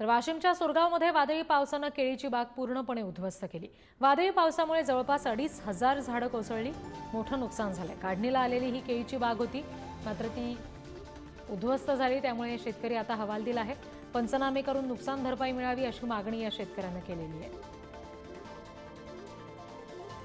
तर वाशिमच्या सुरगावमध्ये वादळी पावसानं केळीची बाग पूर्णपणे उद्ध्वस्त केली. वादळी पावसामुळे जवळपास अडीच हजार झाडं कोसळली. मोठं नुकसान झालं काढणीला आलेली ही केळीची बाग होती. मात्र ती उद्ध्वस्त झाली त्यामुळे शेतकरी आता हवाल दिला आहे. पंचनामे करून नुकसान भरपाई मिळावी अशी मागणी या शेतकऱ्यानं केलेली आहे.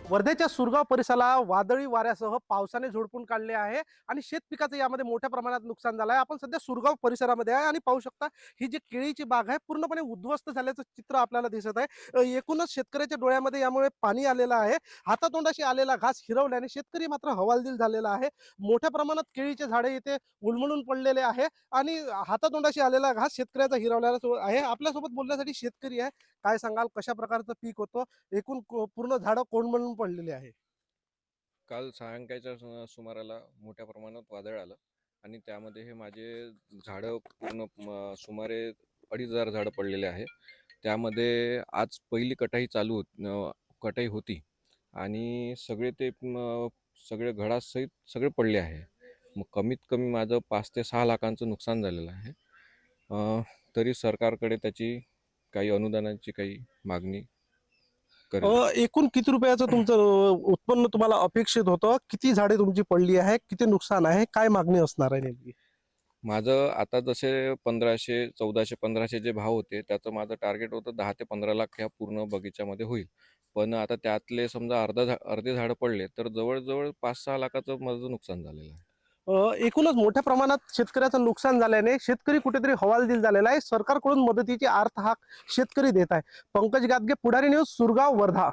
वर्धेच्या सुरगाव परिसराला वादळी वाऱ्यासह पावसाने झोडपून काढले आहे आणि शेत पिकाचं यामध्ये मोठ्या प्रमाणात नुकसान झालं आहे. आपण सध्या सुरगाव परिसरामध्ये आहे आणि पाहू शकता ही जी केळीची बाग आहे पूर्णपणे उद्ध्वस्त झाल्याचं चित्र आपल्याला दिसत आहे. एकूणच शेतकऱ्याच्या डोळ्यामध्ये यामुळे पाणी आलेलं आहे. हातातोंडाशी आलेला घास हिरवल्याने शेतकरी मात्र हवालदिल झालेला आहे. मोठ्या प्रमाणात केळीचे झाडे इथे उलमळून पडलेले आहे आणि हातातोंडाशी आलेला घास शेतकऱ्याचा हिरवलेला आहे. आपल्यासोबत बोलण्यासाठी शेतकरी आहे. काय सांगाल? कशा प्रकारचं पीक होतं? एकूण को- पूर्ण झाडं कोंडमळून पडलेले आहे. काल सायंकाळच्या सुमाराला मोठ्या प्रमाणात वादळ आलं आणि त्यामध्ये हे माझे झाडं पूर्ण सुमारे अडीच हजार झाडं पडलेले आहे. त्यामध्ये आज पहिली कटाई चालू होत कटाई होती आणि सगळे ते सगळे घडासहित सगळे पडले आहे. मग कमीत कमी माझं पाच ते सहा लाखांचं नुकसान झालेलं आहे. तरी सरकारकडे त्याची काही अनुदानाची काही मागणी करेल. अ, एकूण किती रुपयाचं तुमचं अ, उत्पन्न तुम्हाला अपेक्षित होतं? किती झाडे तुमची पडली आहे? किती नुकसान आहे? काय मागणी असणार आहे नेमकी? माझं आता जसे पंधराशे चौदाशे पंधराशे जे भाव होते त्याचं माझं टार्गेट होतं दहा ते पंधरा लाख ह्या पूर्ण बगीच्यामध्ये होईल. पण आता त्यातले समजा अर्धा झा अर्धे झाडं पडले तर जवळजवळ पाच सहा लाखाचं माझं नुकसान झालेलं आहे. एकूणच मोठ्या प्रमाणात शेतकऱ्याचं नुकसान झाल्याने शेतकरी कुठेतरी हवालदिल झालेला आहे. सरकारकडून मदतीची अर्थ हा शेतकरी देत आहे. पंकज गादगे पुढारी न्यूज सुरगाव वर्धा.